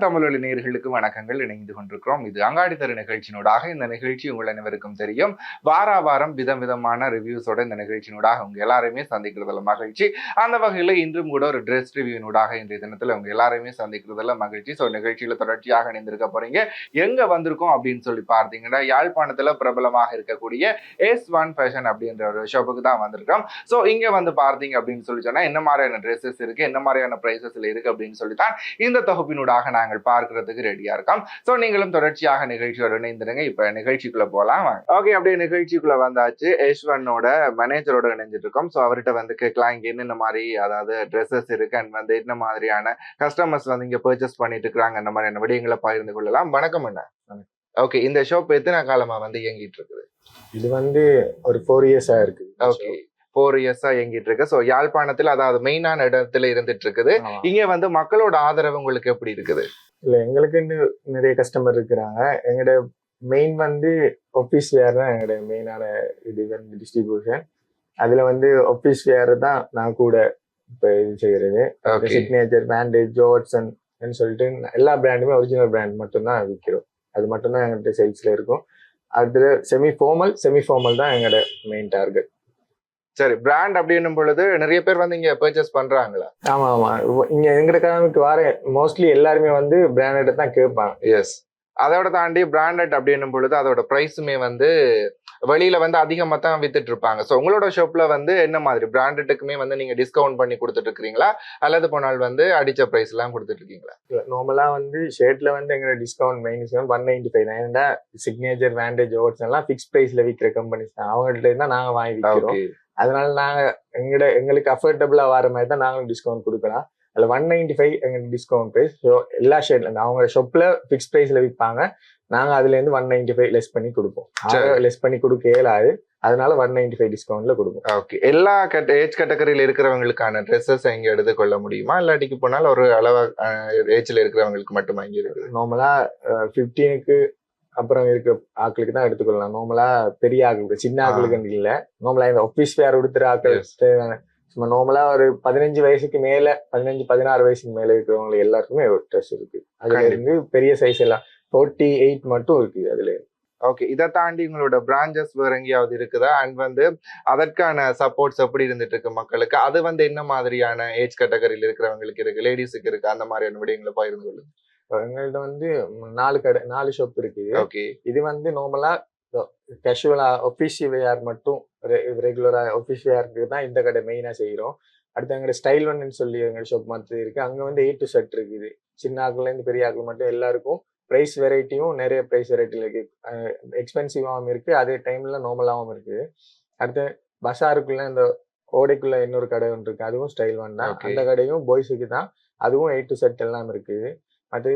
Pan தமிழொலி வணக்கங்கள். இணைந்து கொண்டிருக்கிறோம். இது அங்காடி தரு நிகழ்ச்சியினூடாக. இந்த நிகழ்ச்சி உங்கள் அனைவருக்கும் தெரியும். வார வாரம் விதம் விதமான ரிவ்யூஸோட இந்த நிகழ்ச்சியினூடாக உங்க எல்லாருமே சந்திக்கிறதுல மகிழ்ச்சி. அந்த வகையில் இன்றும் கூட ஒரு ட்ரெஸ் ரிவ்யூனூடாக இன்றைய தினத்தில் உங்க எல்லாருமே சந்திக்கிறதுல மகிழ்ச்சி. ஸோ நிகழ்ச்சியில தொடர்ச்சியாக இணைந்திருக்க போறீங்க. எங்க வந்திருக்கோம் அப்படின்னு சொல்லி பார்த்தீங்கன்னா யாழ்ப்பாணத்துல பிரபலமாக இருக்கக்கூடிய எஸ் ஒன் ஃபேஷன் அப்படின்ற ஒரு ஷாப்புக்கு தான் வந்திருக்கோம். ஸோ இங்க வந்து பார்த்தீங்க அப்படின்னு சொல்லி சொன்னா என்ன மாதிரியான ட்ரெஸ்ஸஸ் இருக்கு? என்ன மாதிரியான ப்ரைஸஸ்ல இருக்கு அப்படின்னு சொல்லி தான் இந்த தொகுப்பினூடாக நாங்கள் பார்க்கிறதுக்கு ரெடியா இருக்கோம். ஸோ நீங்களும் தொடர்ச்சியாக நிகழ்ச்சியோட இணைந்திருங்க. இப்ப நிகழ்ச்சிக்குள்ள போலாம். ஓகே அப்படியே நிகழ்ச்சிக்குள்ள வந்தாச்சு. யஷ்வனோட மேனேஜரோட இணைஞ்சிட்டு இருக்கோம். ஸோ அவர்கிட்ட வந்து கேட்கலாம். இங்க என்னென்ன மாதிரி அதாவது ட்ரெஸ்ஸஸ் இருக்கு அண்ட் வந்து என்ன மாதிரியான கஸ்டமர்ஸ் வந்து இங்க பர்ச்சேஸ் பண்ணிட்டு இருக்காங்க அந்த மாதிரியான விடயங்களை பகிர்ந்து கொள்ளலாம். வணக்கம் என்ன ஓகே இந்த ஷாப் எத்தனை காலமா வந்து இயங்கிட்டு இருக்குது? இது வந்து ஒரு ஃபோர் இயர்ஸா இருக்கு. ஓகே ஃபோர் இயர்ஸா இயங்கிட்டு இருக்கு. ஸோ யாழ்ப்பாணத்தில் அதாவது மெயினான இடத்துல இருந்துட்டு இருக்குது. இங்க வந்து மக்களோட ஆதரவு உங்களுக்கு எப்படி இருக்குது? இல்ல எங்களுக்கு இன்னும் நிறைய கஸ்டமர் இருக்கிறாங்க. எங்களோட மெயின் வந்து ஆஃபீஸ் வேர் தான் எங்களோட மெயினான இது வந்து டிஸ்ட்ரிபியூஷன் அதுல வந்து ஆஃபீஸ் வேர் தான் நான் கூட இப்போ இது செய்யறது சிக்னேச்சர் பேண்டேஜ் ஜோட்சன் சொல்லிட்டு எல்லா பிராண்டுமே ஒரிஜினல் பிராண்ட் மட்டும்தான் விற்கிறோம் அது மட்டும்தான் எங்கள்கிட்ட சேல்ஸ்ல இருக்கும். அது செமி ஃபார்மல் செமி ஃபார்மல் தான் எங்களோட மெயின் டார்கெட் சரி பிராண்ட் அப்படின்னும் பொழுது நிறைய பேர் வந்து இங்க பர்ச்சேஸ் பண்றாங்களா? ஆமா ஆமா. இங்க எங்கட கடமைக்கு வர மோஸ்ட்லி எல்லாருமே வந்து பிராண்டட் தான் கேட்பாங்க எஸ் அதோட தாண்டி பிராண்டட் அப்படின்னும் பொழுது அதோட ப்ரைஸுமே வந்து வெளியில வந்து அதிகமா தான் வித்துட்டு இருப்பாங்க ஸோ உங்களோட ஷாப்ல வந்து என்ன மாதிரி? பிராண்டட்டுக்குமே வந்து நீங்க டிஸ்கவுண்ட் பண்ணி கொடுத்துட்டு இருக்கீங்களா அல்லது போனால் வந்து அடிச்ச பிரைஸ் எல்லாம் கொடுத்துட்டு இருக்கீங்களா நார்மலா வந்து ஷர்ட்ல வந்து எங்க discount discount one ninety five தான் ஏன்னா சிக்னேச்சர் வேண்டேஜ் ஓட்ஸ் எல்லாம் ஃபிக்ஸ் பிரைஸ்ல விற்கிற கம்பெனிஸ் தான். அவங்கள்ட்ட இருந்தா நாங்க வாங்கி அதனால நாங்க எங்கட எங்களுக்கு அஃபோர்டபுளா வர மாதிரி தான் நாங்களும் டிஸ்கவுண்ட் கொடுக்கலாம். அதுல ஒன் நைன்டி ஃபைவ் எங்களுக்கு டிஸ்கவுண்ட் பிரைஸ் ஸோ எல்லா ஷர்ட்ல அவங்க ஷாப்ல ஃபிக்ஸ் பிரைஸ்ல விற்பாங்க நாங்க அதுல இருந்து ஒன் நைன்டி ஃபைவ் லெஸ் பண்ணி கொடுப்போம். லெஸ் பண்ணி கொடுக்க இயலாது. அதனால ஒன் நைன்டி ஃபைவ் டிஸ்கவுண்ட்ல கொடுப்போம். ஓகே எல்லா கட்ட ஏஜ் கேட்டகரியில இருக்கிறவங்களுக்கான ட்ரெஸ்ஸஸ் இங்க எடுத்துக்கொள்ள முடியுமா? இல்லாட்டிக்கு போனால் ஒரு அளவா ஏஜ்ல இருக்கிறவங்களுக்கு மட்டுமா இங்க இருக்குது? நார்மலா ஃபிஃப்டீனுக்கு அப்புறம் இருக்க ஆட்களுக்கு தான் எடுத்துக்கொள்ளலாம். நார்மலா பெரிய ஆட்களுக்கு சின்ன ஆட்களுக்கு இல்ல. நார்மலா இந்த ஆஃபீஸ் வேர் உடுத்துற. தேவையான சும்மா நார்மலா ஒரு பதினஞ்சு வயசுக்கு மேல பதினஞ்சு பதினாறு வயசுக்கு மேல இருக்கிறவங்க எல்லாருக்குமே ட்ரெஸ் இருக்கு. அதுல. இருந்து பெரிய சைஸ் எல்லாம் ஃபோர்ட்டி எயிட் மட்டும் இருக்கு அதுல. ஓகே இதை தாண்டி உங்களோட பிரான்ச்சஸ் வேற எங்கேயாவது இருக்குதா? அண்ட் வந்து அதற்கான சப்போர்ட்ஸ் எப்படி இருந்துட்டு இருக்கு மக்களுக்கு? அது வந்து என்ன மாதிரியான ஏஜ் கேட்டகரியில் இருக்கிறவங்களுக்கு இருக்கு? லேடிஸுக்கு இருக்கு? அந்த மாதிரியான விடயங்களை பகிர்ந்து கொள்ளுங்க. எங்கள்ட்ட வந்து நாலு கடை நாலு ஷாப் இருக்குது. ஓகே. இது வந்து நார்மலா கேஷுவலா ஒஃபிஷியல் வேர் மட்டும் ரெகுலரா ஒஃபிஷ் வேருக்கு தான் இந்த கடை மெயினா செய்யறோம் அடுத்து எங்களோட ஸ்டைல் ஒன்னு சொல்லி எங்க ஷாப் மாதிரி இருக்கு. அங்க வந்து எயிட் டு செட் இருக்குது. சின்ன ஆட்கள்ல இருந்து பெரிய ஆட்கள் மட்டும் எல்லாருக்கும் ப்ரைஸ் வெரைட்டியும் நிறைய ப்ரைஸ் வெரைட்டில இருக்கு. எக்ஸ்பென்சிவாகவும் இருக்கு. அதே டைம்ல நார்மலாகவும் இருக்கு. அடுத்து பஸாருக்குள்ள இந்த ஓடைக்குள்ள இன்னொரு கடை ஒன்று இருக்கு. அதுவும் ஸ்டைல் ஒன் தான். அந்த கடையும் பாய்ஸுக்கு தான். அதுவும் எயிட் டு செட் எல்லாம் இருக்குது. அது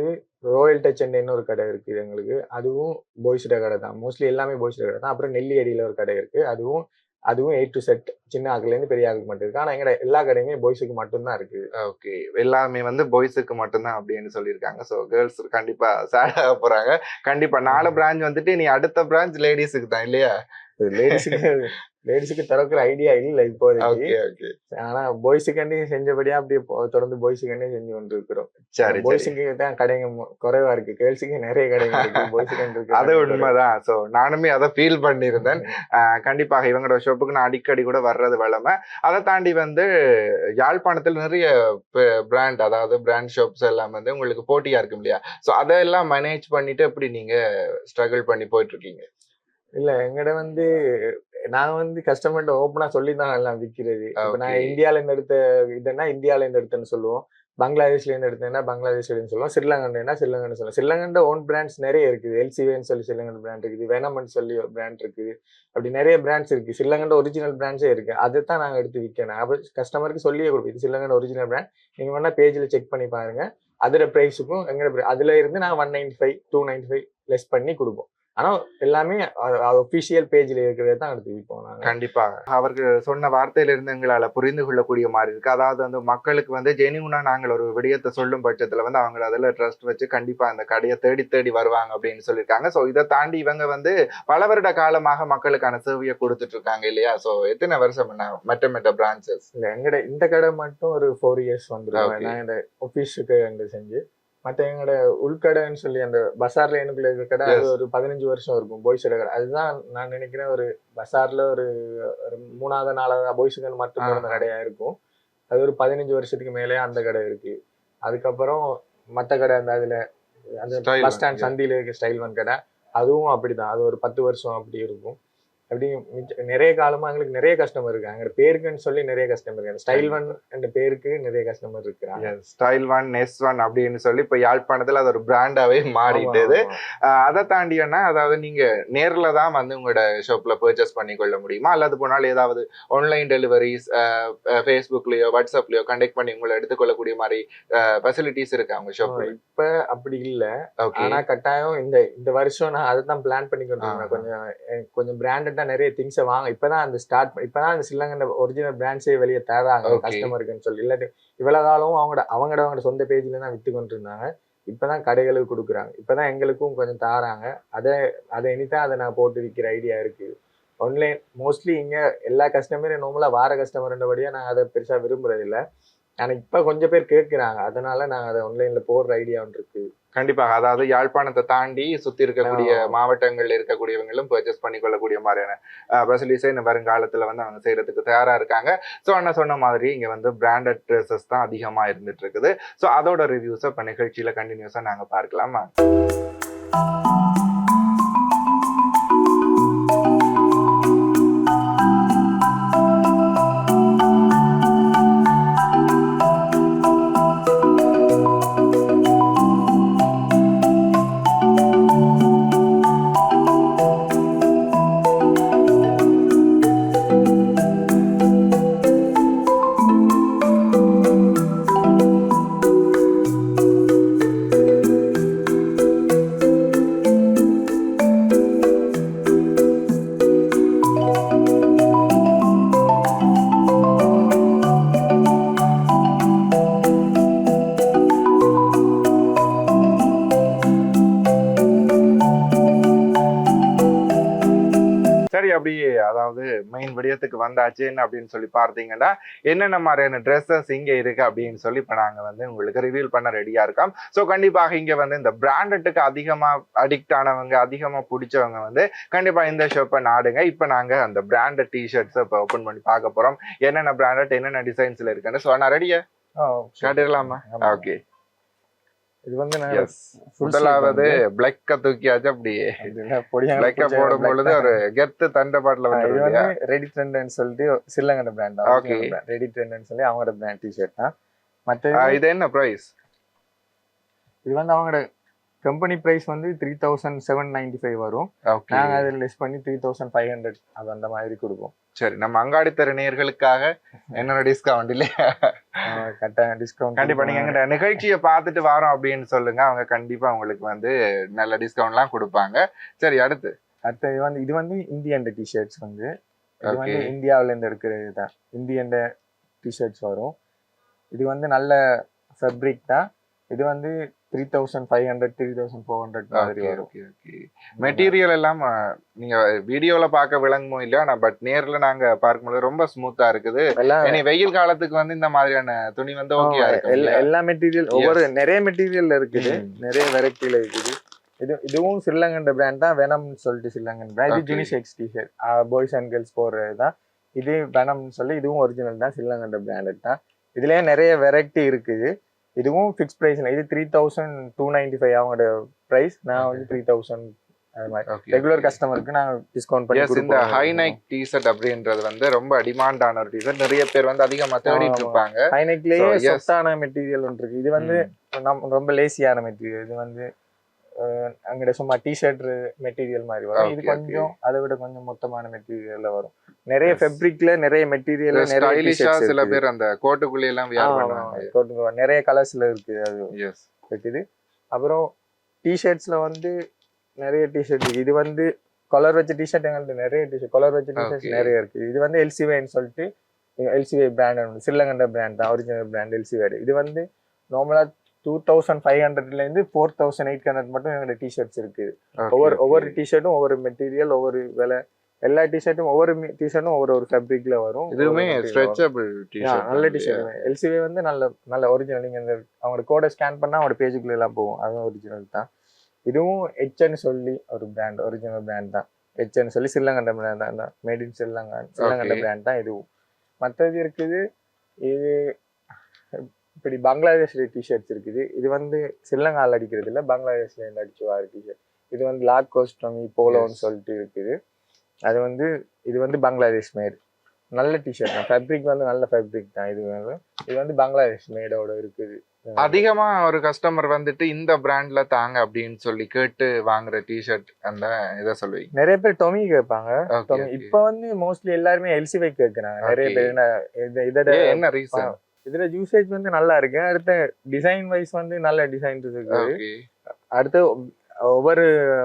ராயல் டச் அண்ட் இன்னொரு கடை இருக்குது எங்களுக்கு. அதுவும் பாய்ஸ்ட கடை தான். மோஸ்ட்லி எல்லாமே பாய்ஸ்ட கடை தான். அப்புறம் நெல்லி அடியில ஒரு கடை இருக்கு. அதுவும் அதுவும் எயிட் டு செட் சின்ன ஆக்குல இருந்து பெரிய ஆக்குக்கு மட்டும் இருக்கு. ஆனா எங்கட எல்லா கடையுமே பாய்ஸுக்கு மட்டும்தான் இருக்கு ஓகே எல்லாமே வந்து பாய்ஸுக்கு மட்டும்தான் அப்படின்னு சொல்லியிருக்காங்க. ஸோ கேர்ள்ஸ் கண்டிப்பா சேட் ஆக போறாங்க. கண்டிப்பா நாலு பிரான்ச் வந்துட்டு நீ அடுத்த பிரான்ச் லேடிஸுக்கு தான் இல்லையா? லேடிஸுக்கு லேடிஸுக்கு திறக்கிற ஐடியா இல்ல இப்போதைக்கு. ஓகே ஆனா பாய்ஸுக்காண்டி செஞ்சபடியா அப்படியே தொடர்ந்து பாய்ஸுக்காண்டி செஞ்சு கொண்டு இருக்கிறோம் சரி. பாய்ஸுக்கு தான் கடைங்க குறைவா இருக்கு. கேர்ள்ஸுக்கு நிறைய கடைங்க இருக்கு. பாய்ஸுக்கு இருக்கு அது உண்மைதான். ஸோ நானுமே அதை ஃபீல் பண்ணியிருந்தேன். கண்டிப்பாக இவங்களோட ஷாப்புக்கு நான் அடிக்கடி கூட வர்றது வளமை அதை தாண்டி வந்து யாழ்ப்பாணத்தில் நிறைய பிராண்ட் அதாவது பிராண்ட் ஷாப்ஸ் எல்லாம் வந்து உங்களுக்கு போட்டியா இருக்கும் இல்லையா? ஸோ அதெல்லாம் மேனேஜ் பண்ணிட்டு எப்படி நீங்க ஸ்ட்ரகிள் பண்ணி போயிட்டு இருக்கீங்க? இல்ல எங்கட வந்து நான் வந்து கஸ்டமர்கிட்ட ஓப்பனா சொல்லி தான் எல்லாம் விக்கிறது. இப்ப நான். இந்தியால இருந்து எடுத்த இதுன்னா இந்தியால இருந்து எடுத்தேன்னு சொல்லுவோம். பங்களாதேஷ்ல இருந்து எடுத்தேன்னா பங்களாதேஷ்ல சொல்லுவோம். ஸ்ரீலங்கன்னா ஸ்ரீலங்கன்னு சொல்லுவோம். ஸ்ரீலங்கண்ட ஓன் பிராண்ட்ஸ் நிறைய இருக்குது. எல்சிவேன்னு சொல்லி ஸ்ரீலங்கன் பிராண்ட் இருக்குது. வேணாமன்னு சொல்லி பிராண்ட் இருக்குது. அப்படி நிறைய பிராண்ட்ஸ் இருக்கு. ஸ்ரீலங்கண்ட ஒரிஜினல் பிராண்ட்ஸே இருக்கு. அதை தான் நாங்க எடுத்து விற்கணும் அப்ப கஸ்டமருக்கு சொல்லியே கொடுப்போம். இது ஸ்ரீலங்கண்ட ஒரிஜினல் பிராண்ட் நீங்க வேணா பேஜ்ல செக் பண்ணி பாருங்க. அதோட ப்ரைஸுக்கும் எங்களோட அதுல இருந்து நாங்க one ninety five to ninety five less பண்ணி கொடுப்போம். ஆனா எல்லாமே ஒபிஷியல் பேஜ்ல இருக்கிறத தான் எடுத்து விற்போம் கண்டிப்பா அவர்கள் சொன்ன வார்த்தையிலிருந்து எங்களால புரிந்து கொள்ளக்கூடிய மாதிரி இருக்கு. அதாவது வந்து மக்களுக்கு வந்து ஜெனியூனா நாங்கள் ஒரு விடயத்தை சொல்லும் பட்சத்துல வந்து அவங்க அதில் ட்ரஸ்ட் வச்சு கண்டிப்பா அந்த கடையை தேடி தேடி வருவாங்க அப்படின்னு சொல்லியிருக்காங்க. ஸோ இதை தாண்டி இவங்க வந்து பல வருட காலமாக மக்களுக்கான சேவையை கொடுத்துட்டு இருக்காங்க இல்லையா? ஸோ எத்தனை வருஷம் என்ன? மற்ற மற்ற பிரான்ச்சஸ் இல்ல எங்கட இந்த கடை மட்டும் ஒரு ஃபோர் இயர்ஸ் வந்துடும். இந்த ஒஃபீஸுக்கு வந்து செஞ்சு மத்த எங்களோட உள்கடைன்னு சொல்லி அந்த பசார்ல எனக்குள்ள இருக்கிற கடை அது. ஒரு பதினஞ்சு வருஷம் இருக்கும் பாய்ஸோட கடை அதுதான் நான் நினைக்கிறேன் ஒரு பசார்ல ஒரு ஒரு மூணாவது நாலாவது பாய்ஸுக்கு மட்டும் ஆ. கடையா இருக்கும் அது ஒரு பதினஞ்சு வருஷத்துக்கு மேலே அந்த கடை இருக்கு அதுக்கப்புறம் மத்த கடை அந்த அதுல அந்த பஸ் ஸ்டாண்ட். சந்தியில இருக்க ஸ்டைல் ஒன் கடை அதுவும் அப்படிதான் அது ஒரு பத்து வருஷம் அப்படி இருக்கும் அப்படி நிறைய காலமா எங்களுக்கு நிறைய கஸ்டமர் இருக்காங்க. எங்க பேருக்குன்னு சொல்லி நிறைய கஸ்டமர் இருக்காங்க. ஸ்டைல் ஒன் என்ற பேருக்கு நிறைய கஸ்டமர் இருக்கிறாங்க. ஸ்டைல் ஒன் எஸ் ஒன் அப்படின்னு சொல்லி இப்ப யாழ்ப்பாணத்துல அது ஒரு பிராண்டாவே மாறிட்டது. அதை தாண்டியன்னா அதாவது நீங்க நேர்ல தான் வந்து உங்களோட ஷாப்ல பர்ச்சேஸ் பண்ணி கொள்ள முடியுமா? அல்லது போனால் ஏதாவது ஆன்லைன் டெலிவரிஸ் ஃபேஸ்புக்லயோ வாட்ஸ்அப்லயோ கண்டெக்ட் பண்ணி உங்களை எடுத்துக்கொள்ளக்கூடிய மாதிரி ஃபெசிலிட்டிஸ் இருக்கா உங்க ஷாப்ல இப்ப அப்படி இல்ல. ஆனா கட்டாயம் இந்த இந்த வருஷம் நான் அதை தான் பிளான் இருக்கேன் ஆஹா. கொஞ்சம் எனக்கு பிராண்டடா நிறைய திங்ஸை வாங்க. இப்பதான் அந்த ஸ்டார்ட் இப்பதான் அந்த சில்லங்கண்ட ஒரிஜினல் பிராண்ட்ஸே வெளியே தராங்க. கஸ்டமருக்குன்னு சொல்லி. இல்லாட்டி இவ்வளவு காலம் அவங்களோட அவங்களோட அவங்களோட சொந்த பேஜ்ல தான் வித்து கொண்டு இருந்தாங்க இப்பதான் கடைகளுக்கு கொடுக்குறாங்க. இப்பதான் எங்களுக்கும் கொஞ்சம் தாராங்க. அதை அதை இனிதான் அதை நான் போட்டு விற்கிற ஐடியா இருக்கு. ஆன்லைன் மோஸ்ட்லி இங்க எல்லா கஸ்டமரும் நார்மலா வார கஸ்டமர்ன்றபடியா நான் அதை பெருசா விரும்புறது இல்ல ஆனா இப்ப கொஞ்சம் பேர் கேட்கிறாங்க அதனால நான் அதை ஆன்லைன்ல போடுற ஐடியா ஒன்று இருக்கு. கண்டிப்பாக. அதாவது யாழ்ப்பாணத்தை தாண்டி சுத்தி இருக்கக்கூடிய. மாவட்டங்கள்ல இருக்கக்கூடியவங்களும் பர்ச்சேஸ் பண்ணி கொள்ளக்கூடிய மாதிரியான ஃபெசிலிட்டிஸை இந்த வருங்காலத்துல வந்து அவங்க செய்யறதுக்கு தயாரா இருக்காங்க. ஸோ அண்ணா சொன்ன மாதிரி இங்க வந்து பிராண்டட் ட்ரெஸ்ஸஸ் தான் அதிகமா இருந்துட்டு இருக்குது. ஸோ அதோட ரிவ்யூஸை இப்போ நிகழ்ச்சியில கண்டினியூஸா நாங்க பார்க்கலாமா. மெயின் விடயத்துக்கு வந்தாச்சுன்னு அப்படின்னு சொல்லி பார்த்தீங்கன்னா என்னென்ன மாதிரியான ட்ரெஸ்ஸஸ் இங்க இருக்கு அப்படின்னு சொல்லி இப்போ நாங்க வந்து உங்களுக்கு ரிவீல் பண்ண ரெடியா இருக்கோம். ஸோ கண்டிப்பாக இங்க வந்து இந்த பிராண்டட்டுக்கு அதிகமா அடிக்ட் ஆனவங்க அதிகமா பிடிச்சவங்க வந்து கண்டிப்பா இந்த ஷாப்பை நாடுங்க. இப்போ நாங்க அந்த பிராண்டட் டிஷர்ட்ஸை இப்போ ஓப்பன் பண்ணி பார்க்க போறோம். என்னென்ன பிராண்டட் என்னென்ன டிசைன்ஸ்ல இருக்குன்னு. ஸோ நான் ரெடியா காட்டிடலாமா. ஓகே இது வந்து முதலாவது பிளக்க தூக்கியாச்சு அப்படியே பிளக்க போடும் பொழுது ஒரு கெத்து தண்டபாட்டில் இது வந்து ரெடி ட்ரெண்ட்னு சொல்லிட்டு சில்லங்கண்ட பிராண்ட் Okay. ரெடி ட்ரெண்ட்னு சொல்லி அவங்களோட பிராண்ட் டிஷர்ட் தான். மற்ற இது என்ன பிரைஸ் இது வந்து அவங்களோட கம்பெனி பிரைஸ் வந்து three thousand seven ninety five வரும். ஓகே நாங்க அதில் லெஸ் பண்ணி த்ரீ தௌசண்ட் ஃபைவ் ஹண்ட்ரட் அது அந்த மாதிரி கொடுப்போம். சரி நம்ம அங்காடித்தர நேயர்களுக்காக என்னென்ன டிஸ்கவுண்ட் இல்லையா? கட்டாயம் டிஸ்கவுண்ட் கண்டிப்பா நீங்க எங்க நிகழ்ச்சியை பார்த்துட்டு வரோம் அப்படின்னு சொல்லுங்க. அவங்க கண்டிப்பா உங்களுக்கு வந்து நல்ல டிஸ்கவுண்ட்லாம் கொடுப்பாங்க. சரி அடுத்து. அடுத்து இது வந்து இது வந்து இந்தியன் டிஷர்ட்ஸ் வந்து. இது வந்து Okay. இந்தியாவுல இருந்து எடுக்கிறது தான் இந்தியன் டிஷர்ட்ஸ் வரும். இது வந்து நல்ல ஃபேப்ரிக் தான். இது வந்து three thousand five hundred three thousand four hundred மாதிரி ஓகே வரும். மெட்டீரியல் எல்லாம் நீங்க வீடியோல பார்க்க விளங்குமோ இல்லையா நான் பட் நேர்ல நாங்க பார்க்கும்போது ரொம்ப ஸ்மூத்தா இருக்குது. வெயில் காலத்துக்கு வந்து இந்த மாதிரியான துணி வந்து ஓகே எல்லா மெட்டீரியல் ஒவ்வொரு நிறைய மெட்டீரியல் இருக்குது. நிறைய வெரைட்டில இருக்குது. இது இதுவும் ஸ்ரீலங்கன் பிராண்ட் தான் வெனம்னு சொல்லிட்டு ஸ்ரீலங்கன் பிராண்ட் இது Okay. Unisex T shirt boys and girls போடுறது தான் இது வெனம்னு சொல்லி இதுவும் ஒரிஜினல் தான் ஸ்ரீலங்கன் பிராண்டட் தான். இதுலயே நிறைய வெரைட்டி இருக்குது. இதுவும் ஃபிக்ஸ் பிரைஸ் இது three thousand two ninety five அவங்களோட பிரைஸ் நான் வந்து த்ரீ தௌசண்ட் அது மாதிரி. ரெகுலர் கஸ்டமருக்கு நான் டிஸ்கவுண்ட் பண்ணி இந்த. ஹை நைக் டிஷர்ட் அப்படின்றது வந்து ரொம்ப டிமாண்டான ஒரு டிஷர்ட் நிறைய பேர் வந்து அதிகமா தேடிட்டு. இருப்பாங்க. ஹைநெக்லயே So, yes. சொத்தான மெட்டீரியல் ஒன்று இருக்கு. இது வந்து நம்ம ரொம்ப லேசியான மெட்டீரியல் இது வந்து அஹ், அங்கட சும்மா டிஷர்ட் மெட்டீரியல் மாதிரி வரும். இது கொஞ்சம் அதை விட கொஞ்சம் மொத்தமான மெட்டீரியல்ல வரும். நிறைய. ஃபேப்ரிக்ல நிறைய மெட்டீரியல் நிறைய சில. பேர் அந்த கோட்டுக்குள்ளே எல்லாம் நிறைய கலர்ஸ்ல இருக்கு அது. இருக்குது. அப்புறம் டிஷர்ட்ஸ்ல வந்து நிறைய டிஷர்ட் இது வந்து கலர் வச்ச டிஷர்ட் எங்கள்ட்ட நிறைய டிஷர்ட் கலர் வச்ச Okay. நிறைய இருக்கு. இது வந்து எல்சிவேன்னு சொல்லிட்டு எல்சிவே பிராண்ட் ஸ்ரீலங்கண்ட பிராண்ட் தான் ஒரிஜினல் பிராண்ட் எல்சிவேடு இது வந்து நார்மலா டூ தௌசண்ட் ஃபைவ் ஹண்ட்ரட்ல இருந்து ஃபோர் தௌசண்ட் எயிட் ஹண்ட்ரட் மட்டும் எங்களோட டிஷர்ட்ஸ் இருக்குது ஒவ்வொரு ஒவ்வொரு டிஷர்ட்டும் ஒவ்வொரு மெட்டீரியல் ஒவ்வொரு விலை. எல்லா டிஷர்ட்டும் ஒவ்வொரு டிஷர்ட்டும் ஒவ்வொரு ஒரு ஃபேப்ரிக்ல வரும். இதுவுமே. ஸ்ட்ரெச்சபிள் டிஷர்ட் நல்ல டிஷர்ட் எல்சிவி வந்து நல்ல நல்ல ஒரிஜினல் நீங்க இந்த அவங்களோட கோடை ஸ்கேன் பண்ணா அவங்களோட பேஜுக்குள்ள எல்லாம் போகும். அதுவும் ஒரிஜினல் தான். இதுவும் ஹெச்என்னு சொல்லி ஒரு பிராண்ட் ஒரிஜினல் பிராண்ட் தான். ஹெச்என்னு சொல்லி சில்லங்கண்ட பிராண்ட் தான். மேட் இன் சில்லங்கண்ட Okay. பிராண்ட் தான் இதுவும். மற்றது இருக்குது இது இப்படி பங்களாதேஷ்ல டிஷர்ட்ஸ் இருக்குது. இது வந்து சில்லங்கால அடிக்கிறது இல்ல பங்களாதேஷ்ல இருந்து அடிச்சு வார டிஷர்ட் இது வந்து லாக் கோஸ்டமி போலோன்னு. சொல்லிட்டு இருக்குது. அது வந்து இது வந்து பங்களாதேஷ் மேடு நல்ல டிஷர்ட் தான். ஃபேப்ரிக் வந்து நல்ல ஃபேப்ரிக் தான். இது வந்து இது வந்து பங்களாதேஷ் மேடோட இருக்குது. அதிகமா ஒரு கஸ்டமர் வந்துட்டு இந்த பிராண்ட்ல தாங்க அப்படின்னு சொல்லி கேட்டு வாங்குற டிஷர்ட் அந்த இதை சொல்லுவீங்க. நிறைய பேர் டொமி கேட்பாங்க. இப்ப வந்து மோஸ்ட்லி எல்லாருமே எல்சிவை கேட்கறாங்க நிறைய. பேர் என்ன இது- இதோட என்ன ரீசன் இதுல யூசேஜ் வந்து நல்லா இருக்கு. அடுத்த டிசைன் வைஸ் வந்து நல்ல டிசைன் இருக்குது. ஓகே. அடுத்து ஒவ்வொரு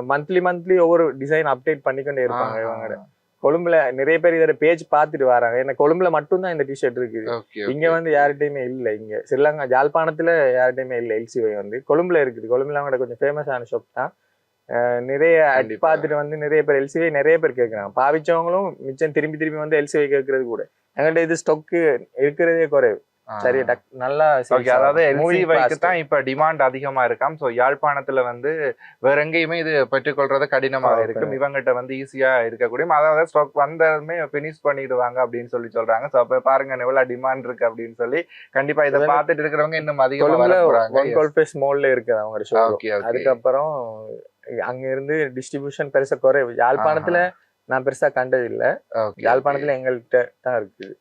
மந்த்லி மந்த்லி ஒவ்வொரு டிசைன் அப்டேட் பண்ணிக்கொண்டே இருப்பாங்க இவங்க. கொழும்புல நிறைய பேர் இதோட பேஜ் பார்த்துட்டு வராங்க. ஏன்னா கொழும்புல மட்டும்தான் இந்த டிஷர்ட் இருக்குது. இங்க வந்து யார்கிட்டயுமே இல்ல. இங்க ஸ்ரீலங்கா ஜாழ்ப்பாணத்துல யார்கிட்டயுமே இல்ல. எல்சிவை வந்து. கொழும்புல இருக்குது. கொழும்புல அவங்க கொஞ்சம் ஃபேமஸான ஷாப் தான். நிறைய அட். பார்த்துட்டு வந்து நிறைய பேர் எல்சிவை நிறைய பேர் கேட்கறாங்க. பாவிச்சவங்களும் மிச்சம் திரும்பி திரும்பி வந்து எல்சிவை கேட்கறது கூட. எங்கள்ட்ட இது ஸ்டொக்கு இருக்கிறதே குறைவு. சரி நல்லா ஓகே அதாவது எல்சிவைக்கு fast. தான் இப்ப டிமாண்ட் அதிகமா இருக்காம். சோ யாழ்ப்பாணத்துல வந்து வேற எங்கேயுமே இது பெற்றுக்கொள்றது கடினமாக. இருக்கும். இவங்கிட்ட வந்து ஈஸியா இருக்கக்கூடிய அதாவது ஸ்டாக் வந்ததுமே பினிஷ் பண்ணிடுவாங்க அப்படின்னு சொல்லி சொல்றாங்க. சோ அப்ப பாருங்க எவ்வளவு டிமாண்ட் இருக்கு அப்படின்னு சொல்லி கண்டிப்பா இதை பார்த்துட்டு இருக்கிறவங்க இன்னும் அதிகமா வர போறாங்க. மால்ல இருக்குது அவங்க ஓகே அதுக்கப்புறம் அங்க இருந்து டிஸ்ட்ரிபியூஷன் பெருசா குறைவு. யாழ்ப்பாணத்துல நான் பெருசா கண்டது இல்ல ஓகே யாழ்ப்பாணத்துல எங்கள்கிட்ட தான் இருக்குது.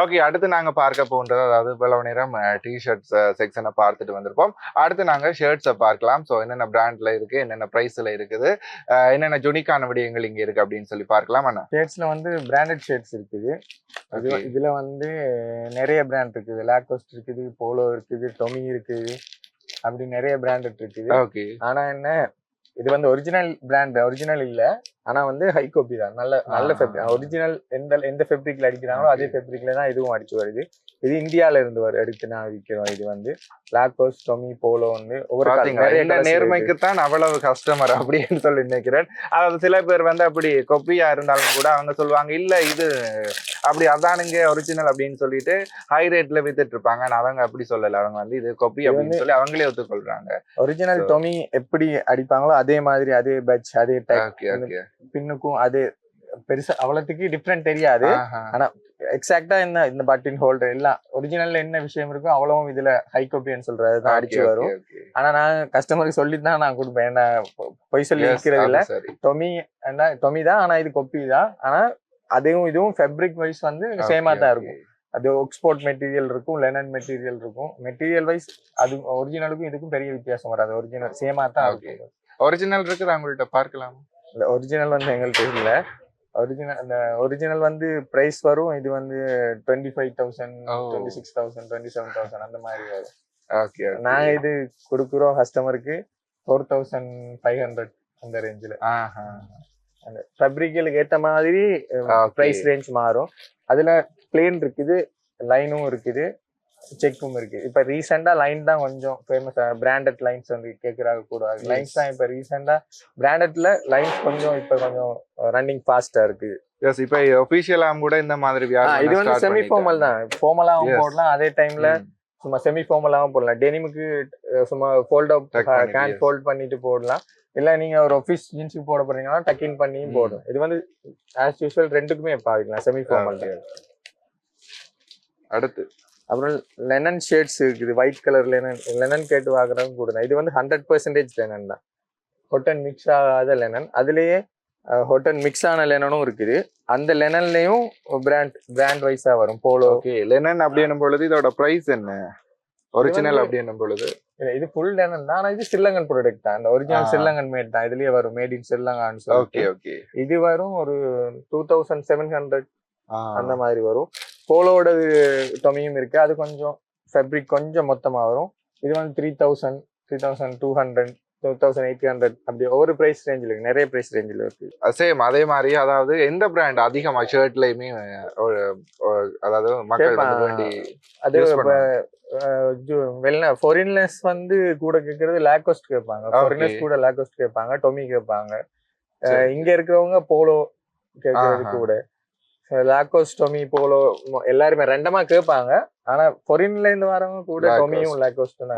ஓகே அடுத்து நாங்க பார்க்க போன்றது அதாவது இவ்வளவு நேரம் டிஷர்ட்ஸ் செக்ஷனை பார்த்துட்டு வந்திருப்போம். அடுத்து நாங்க ஷர்ட்ஸை பார்க்கலாம். ஸோ என்னென்ன பிராண்ட்ல இருக்கு என்னென்ன பிரைஸ்ல இருக்குது என்னென்ன ஜுனிக்கான விடயங்கள் இங்க இருக்கு அப்படின்னு சொல்லி பார்க்கலாம் அண்ணா. ஷேட்ஸ்ல வந்து பிராண்டட் ஷேட்ஸ் இருக்குது. இதுல வந்து நிறைய பிராண்ட் இருக்குது. லாக்கோஸ்ட் இருக்குது போலோ இருக்குது டொமி இருக்குது அப்படி நிறைய பிராண்டட் இருக்குது ஓகே ஆனா என்ன இது வந்து ஒரிஜினல் பிராண்ட் ஒரிஜினல் இல்ல. ஆனா வந்து ஹை காப்பி தான் நல்ல நல்ல. ஃபேப்ரிக் ஒரிஜினல் எந்த எந்த ஃபேப்ரிக்ல அடிக்கிறாங்களோ அதே. ஃபேப்ரிக்ல தான் இதுவும் அடிச்சு வருது இது இந்தியால இருந்து வரும் எடுத்து நான் விற்கிறோம் இது வந்து லாக்கோஸ் டொமி போலோ வந்து ஒவ்வொரு. நேர்மைக்கு தான் அவ்வளவு கஸ்டமர் அப்படின்னு சொல்லி நினைக்கிறேன். அதாவது சில பேர் வந்து அப்படி கொப்பியா இருந்தாலும் கூட அவங்க சொல்லுவாங்க இல்ல இது அப்படி அதானுங்க ஒரிஜினல் அப்படின்னு சொல்லிட்டு ஹை ரேட்ல வித்துட்டு இருப்பாங்க. ஆனா அவங்க அப்படி சொல்லல. அவங்க வந்து இது கொப்பி அப்படின்னு சொல்லி அவங்களே ஒத்துக்கொள்றாங்க. ஒரிஜினல் டொமி எப்படி அடிப்பாங்களோ அதே மாதிரி அதே பட்ச் அதே பின்னுக்கும் அதே பெருசா அவ்வளவுக்கு டிஃப்ரெண்ட் தெரியாது. எக்ஸாக்டா என்ன இந்த பட்டின் ஹோல்டர் எல்லாம் ஒரிஜினல்ல என்ன விஷயம் இருக்கோ அவ்வளவும் இதுல ஹை காப்பின்னு சொல்றது தான் அடிச்சு வரும். ஆனா நான் கஸ்டமருக்கு சொல்லி தான் நான் கொடுப்பேன். ஏன்னா பொ- பொய் சொல்லி விற்கிறது இல்ல டொமி என்ன டொமி தான் ஆனா இது கொப்பி தான். ஆனா அதுவும் இதுவும் ஃபேப்ரிக் வைஸ் வந்து சேமா தான் இருக்கும். அது எக்ஸ்போர்ட் மெட்டீரியல் இருக்கும் லெனன் மெட்டீரியல் இருக்கும். மெட்டீரியல் வைஸ் அது ஒரிஜினலுக்கும் இதுக்கும் பெரிய வித்தியாசம் வராது. ஒரிஜினல் சேமா தான். இருக்கும். ஒரிஜினல் இருக்குது அவங்கள்ட்ட பார்க்கலாம்? இந்த ஒரிஜினல் வந்து எங்கள்கிட்ட இல்ல. ஒரிஜினல் அந்த ஒரிஜினல் வந்து பிரைஸ் வரும். இது வந்து twenty five thousand. Twenty six thousand twenty seven thousand அந்த மாதிரி வரும். ஓகே நாங்க இது கொடுக்குறோம் கஸ்டமருக்கு ஃபோர் தௌசண்ட் ஃபைவ் ஹண்ட்ரட் அந்த ரேஞ்சில் அந்த ஃபேப்ரிக்கலுக்கு ஏத்த மாதிரி. பிரைஸ் ரேஞ்ச் மாறும். அதுல பிளேன் இருக்குது லைனும் இருக்குது. செக்கும் இருக்கு. இப்ப ரீசெண்டா லைன் தான் கொஞ்சம் ஃபேமஸ் பிராண்டட் லைன்ஸ் வந்து கேட்கறாங்க கூட. லைன்ஸ் தான் இப்ப ரீசெண்டா பிராண்டட்ல லைன்ஸ் கொஞ்சம் இப்ப கொஞ்சம் ரன்னிங் ஃபாஸ்டா இருக்கு. எஸ் இப்போ ஒபிஷியலா கூட இந்த மாதிரி இது வந்து செமி ஃபார்மல் தான். ஃபார்மலாவும். போடலாம். அதே டைம்ல. சும்மா செமி ஃபார்மலாவும் போடலாம். டெனிமுக்கு சும்மா ஃபோல்ட் அப் கேன். ஃபோல்ட் பண்ணிட்டு போடலாம். இல்ல நீங்க ஒரு ஆஃபீஸ் ஜீன்ஸுக்கு போட போறீங்கன்னா டக்கின் பண்ணியும். போடும் இது வந்து ஆஸ் யூஸ்வல் ரெண்டுக்குமே பாவிக்கலாம் செமி ஃபார்மல். அடுத்து. அப்புறம் லெனன் ஷேட்ஸ் இருக்குது ஒயிட் கலர் லெனன் லெனன் கேட்டு வாங்குறவங்க கூட தான். இது வந்து ஹண்ட்ரட் பர்சன்டேஜ் லெனன் தான். ஹொட்டன் மிக்ஸ் ஆகாத லெனன் அதுலயே ஹொட்டன் மிக்ஸ் ஆன லெனனும் இருக்குது. அந்த லெனன்லயும் பிராண்ட் பிராண்ட் வைஸா வரும். போலோ ஓகே லெனன் அப்படின்னும் பொழுது இதோட பிரைஸ் என்ன? ஒரிஜினல் வந்து- அப்படின்னும் பொழுது இது ஃபுல் லெனன் தான். இது ஸ்ரீலங்கன் ப்ராடக்ட் தான். இந்த ஒரிஜினல் ஆ. ஸ்ரீலங்கன் மேட் தான். இதுலயே வரும். மேட் இன் ஸ்ரீலங்கான்னு ஓகே ஓகே இது வரும் ஒரு டூ தௌசண்ட் செவன் ஹண்ட்ரட் அந்த மாதிரி வரும். போலோட டொமியும் இருக்கு. அது கொஞ்சம் ஃபேப்ரிக் கொஞ்சம் மொத்தமா வரும் இது வந்து three thousand three thousand two hundred two thousand eight hundred அப்படி ஒவ்வொரு பிரைஸ் ரேஞ்சில் இருக்கு. நிறைய பிரைஸ் ரேஞ்சில் இருக்கு. சேம் அதே மாதிரி அதாவது எந்த பிராண்ட் அதிகமா ஷர்ட்லயுமே அதாவது மக்கள். வேண்டி அது வெளில ஃபாரின்லர்ஸ் வந்து கூட கேட்கறது லேக்கோஸ்ட் கேட்பாங்க ஃபாரினர்ஸ் கூட லேக்கோஸ்ட் கேட்பாங்க டொமி கேட்பாங்க. இங்க இருக்கிறவங்க போலோ கேட்கறது. கூட. லாக்கோஸ் டொமி போலோ எல்லாருமே ரெண்டமா கேட்பாங்க ஆனா ஃபாரின்ல இருந்து வரவங்க கூட. டொமியும் லாக்கோஸ்டும்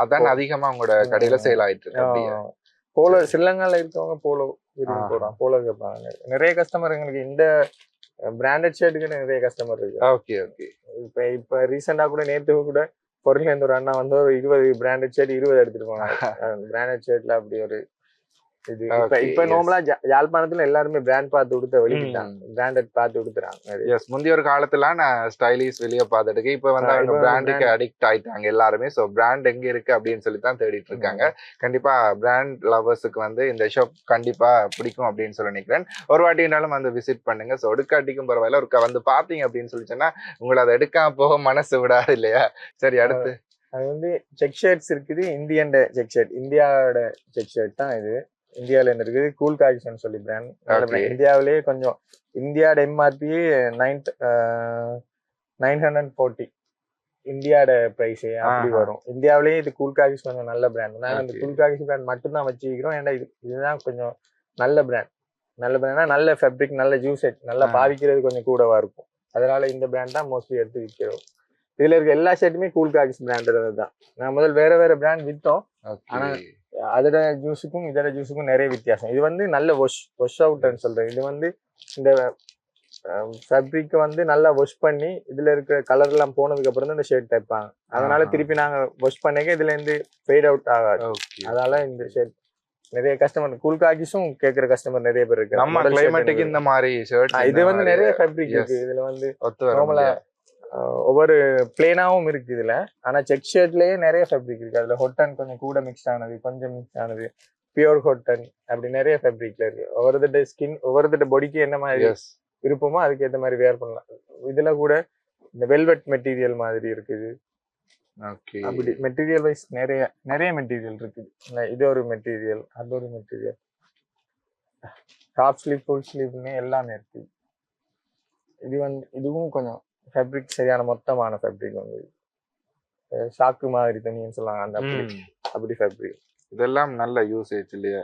அதான் அதிகமா உங்களோட கடையில. சேல் ஆயிட்டு இருக்கு. போலோ ஸ்ரீலங்கால இருக்கவங்க போலோ விரும்பி. போடுறாங்க போலோ கேட்பாங்க நிறைய கஸ்டமர் எங்களுக்கு இந்த பிராண்டட் ஷர்ட்டுக்கு நிறைய கஸ்டமர் இருக்கு. ஓகே ஓகே இப்ப இப்ப ரீசெண்டா கூட நேத்து கூட பொருள்ல இருந்து ஒரு அண்ணா வந்து ஒரு இருபது பிராண்டட் ஷர்ட் இருபது எடுத்துட்டு போனாங்க பிராண்டட் ஷர்ட்ல அப்படி ஒரு இது. இப்ப இப்ப. நார்மலா யாழ்ப்பாணத்துல எல்லாருமே பிராண்ட் பார்த்து கொடுத்த வெளிக்கிட்டாங்க பிராண்டட் பார்த்து கொடுத்துறாங்க. எஸ் முந்தைய ஒரு காலத்துல நான் ஸ்டைலிஷ் வெளிய பார்த்துட்டு இப்ப வந்து பிராண்டுக்கு அடிக்ட் ஆயிட்டாங்க எல்லாருமே. சோ பிராண்ட் எங்க இருக்கு அப்படின்னு சொல்லி தான் தேடிட்டு இருக்காங்க. கண்டிப்பா பிராண்ட் லவர்ஸுக்கு வந்து இந்த ஷாப் கண்டிப்பா பிடிக்கும் அப்படின்னு சொல்லி நினைக்கிறேன். ஒரு வாட்டினாலும் வந்து விசிட் பண்ணுங்க. ஸோ எடுக்காட்டிக்கும் பரவாயில்ல. ஒரு வந்து பாத்தீங்க அப்படின்னு சொல்லி சொன்னா உங்களை அதை எடுக்காம போக மனசு விடாது இல்லையா? சரி அடுத்து. அது வந்து செக் ஷர்ட்ஸ் இருக்குது. இந்தியன் செக் ஷர்ட் இந்தியாவோட செக் ஷர்ட் தான் இது. இந்தியால இருந்து இருக்குது? கூல் காக்ஷன் சொல்லி. பிராண்ட் இந்தியாவிலேயே கொஞ்சம் இந்தியாவோட MRP nine nine hundred forty இந்தியாவோட பிரைஸ் அப்படி. வரும். இந்தியாவிலேயே இது கூல் காகிஸ் கொஞ்சம் நல்ல பிராண்ட் இந்த Okay. கூல் காகிஸ் பிராண்ட் மட்டும்தான் வச்சுக்கிறோம் ஏன்னா இது இதுதான் கொஞ்சம் நல்ல பிராண்ட் நல்ல பிராண்ட்னா நல்ல ஃபேப்ரிக் நல்ல ஜூஸ் நல்லா. பாவிக்கிறது கொஞ்சம் கூடவா இருக்கும். அதனால இந்த பிராண்ட் தான் மோஸ்ட்லி எடுத்து விற்கிறோம் இதுல இருக்க எல்லா ஷர்ட்டுமே கூல் காகிஸ் பிராண்ட் தான். நான் முதல் வேற வேற பிராண்ட் வித்தோம். ஆனா, அதோட ஜூஸுக்கும் இதோட ஜூஸுக்கும் நிறைய வித்தியாசம். இது வந்து நல்ல வாஷ் வாஷ் அவுட்னு சொல்றேன். இது வந்து இந்த ஃபேப்ரிக்கை வந்து நல்லா வாஷ் பண்ணி இதுல இருக்கிற கலர் எல்லாம் போனதுக்கு அப்புறம் தான் இந்த ஷர்ட் தைப்பாங்க. அதனால. திருப்பி நாங்க வாஷ் பண்ணிக்க இதுல இருந்து ஃபேட் அவுட் ஆகாது. அதனால இந்த ஷர்ட் நிறைய கஸ்டமர் கூல் காக்கிஸும் கேக்குற கஸ்டமர் நிறைய பேர் இருக்கு நம்ம கிளைமேட்டுக்கு இந்த மாதிரி ஷர்ட் இது வந்து நிறைய ஃபேப்ரிக். இருக்கு. இதுல வந்து ஒத்து ஒவ்வொரு பிளேனாவும் இருக்கு இதுல. ஆனா செக் ஷர்ட்லயே நிறைய ஃபேப்ரிக் இருக்கு. அதுல ஹொட்டன் கொஞ்சம் கூட மிக்ஸ் ஆனது கொஞ்சம் மிக்ஸ் ஆனது. பியூர் ஹொட்டன் அப்படி நிறைய ஃபேப்ரிக்ல இருக்கு. ஒவ்வொருத்தட்ட ஸ்கின் ஒவ்வொருத்தட்ட பாடிக்கு என்ன மாதிரி விருப்பமோ அதுக்கு ஏத்த மாதிரி வேர் பண்ணலாம். இதுல கூட இந்த வெல்வெட் மெட்டீரியல் மாதிரி இருக்குது. ஓகே அப்படி மெட்டீரியல் வைஸ் நிறைய நிறைய மெட்டீரியல் இருக்குது. இது ஒரு மெட்டீரியல் அது ஒரு மெட்டீரியல் டாப் ஸ்லீவ் ஃபுல் ஸ்லீவ்னு எல்லாமே இருக்கு. இது வந்து இதுவும் கொஞ்சம் ஃபேப்ரிக் சரியான மொத்தமான ஃபேப்ரிக் வந்து. சாக்கு மாதிரி தனின்னு சொல்லுவாங்க. அந்த அப்படி அப்படி ஃபேப்ரிக் இதெல்லாம் நல்ல யூசேஜ் இல்லையா.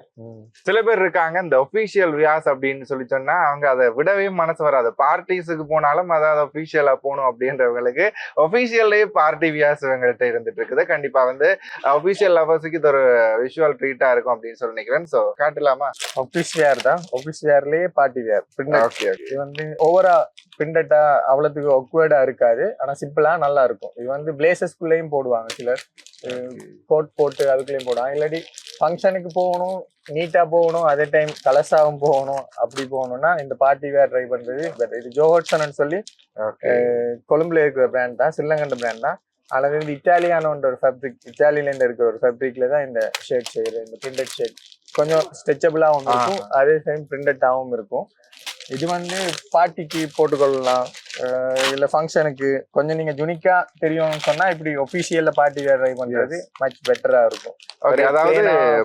சில பேர் இருக்காங்க இந்த ஒபிஷியல் வியாஸ் அப்படின்னு சொல்லி சொன்னா அவங்க அதை விடவே மனசு வராது. பார்ட்டிஸுக்கு போனாலும் அதாவது ஒபிஷியலா போகணும் அப்படின்றவங்களுக்கு ஒபிஷியல்லே பார்ட்டி வியாஸ் இவங்கள்ட்ட இருந்துட்டு இருக்குது. கண்டிப்பா வந்து ஒபிஷியல் லவர்ஸுக்கு இது ஒரு விஷுவல் ட்ரீட்டா இருக்கும் அப்படின்னு சொல்லி நினைக்கிறேன். சோ காட்டலாமா? வேர் தான். வேர்லயே பார்ட்டி பிரிண்டட் ஓகே இது வந்து ஓவரா பிரிண்டட்டா அவ்வளவுக்கு ஒக்வேர்டா இருக்காது. ஆனா சிம்பிளா நல்லா இருக்கும். இது வந்து பிளேசஸ்குள்ளேயும் போடுவாங்க சிலர். கோட் போட்டு அதுக்குள்ளேயும் போடுவாங்க இல்லாட்டி ஃபங்க்ஷனுக்கு போகணும் நீட்டா போகணும் அதே டைம் கலர்ஸாகவும் போகணும் அப்படி போகணும்னா இந்த பார்ட்டி வேர் ட்ரை பண்றது better. இது ஜோஹட்சன் சொல்லி கொழும்புல இருக்கிற பிராண்ட் தான் சில்லங்கண்ட பிராண்ட் தான். அதுல இருந்து இட்டாலியானோன்ற ஒரு ஃபேப்ரிக் இட்டாலியில இருந்து இருக்கிற ஒரு ஃபேப்ரிக்ல தான் இந்த ஷர்ட் செய்யறது இந்த பிரிண்டட் ஷர்ட் கொஞ்சம் ஸ்ட்ரெச்சபிளாகவும் இருக்கும் அதே டைம் பிரிண்டட்டாகவும் இருக்கும். இது வந்து பார்ட்டிக்கு போட்டுக்கொள்ளலாம். இல்ல ஃபங்க்ஷனுக்கு கொஞ்சம் நீங்க ஜுனிக்கா தெரியும்னு சொன்னா இப்படி ஒபிஷியல்ல பார்ட்டி வேர் ட்ரை பண்றது மச் பெட்டரா இருக்கும். ஓகே அதாவது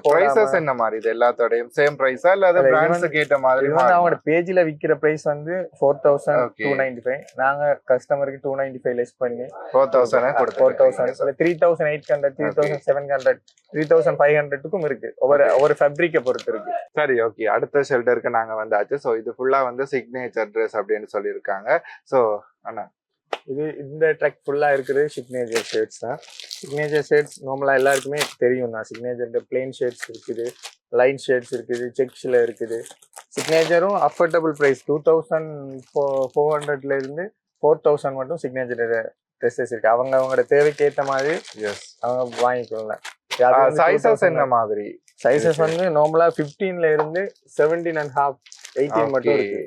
பிரைசஸ் என்ன மாதிரி இது எல்லாத்தோடையும் சேம் பிரைஸா இல்ல அது இல்ல, பிராண்ட்ஸுக்கு ஏத்த மாதிரி இது வந்து அவங்களோட பேஜ்ல விக்கிற பிரைஸ் வந்து four thousand. Two ninety five நாங்க கஸ்டமருக்கு டூ நைன்டி ஃபைவ் லெஸ் பண்ணி four thousand four thousand three thousand eight hundred three thousand seven hundred three thousand five ஹண்ட்ரடுக்கும் இருக்கு. ஒவ்வொரு. ஒவ்வொரு ஃபேப்ரிக்கை பொறுத்து இருக்கு. சரி ஓகே அடுத்த ஷெல்டருக்கு நாங்க வந்தாச்சு. ஸோ இது ஃபுல்லா வந்து சிக்னேச்சர் ட்ரெஸ் அப்படின்னு சொல்லியிருக்காங்க. ஸோ அண்ணா. இது இந்த ட்ரக் ஃபுல்லா இருக்குது சிக்னேச்சர் ஷேட்ஸ் தான். சிக்னேச்சர் ஷேட்ஸ் நார்மலா எல்லாருக்குமே தெரியும் தான் சிக்னேச்சர் பிளெயின் ஷேட்ஸ் இருக்குது லைன் ஷேட்ஸ் இருக்குது செக்ஸ்ல இருக்குது. சிக்னேச்சரும் affordable price two thousand four ஹண்ட்ரட்ல இருந்து ஃபோர் தௌசண்ட் மட்டும் சிக்னேச்சர் ட்ரெஸ்ஸஸ் இருக்கு. அவங்க அவங்களோட தேவைக்கு ஏத்த மாதிரி எஸ் அவங்க வாங்கிக்கலாம் சைசஸ் என்ன மாதிரி? சைசஸ் வந்து நார்மலா 15 ல இருந்து செவன்டீன் அண்ட் ஹாஃப் எயிட்டீன் மட்டும் Okay.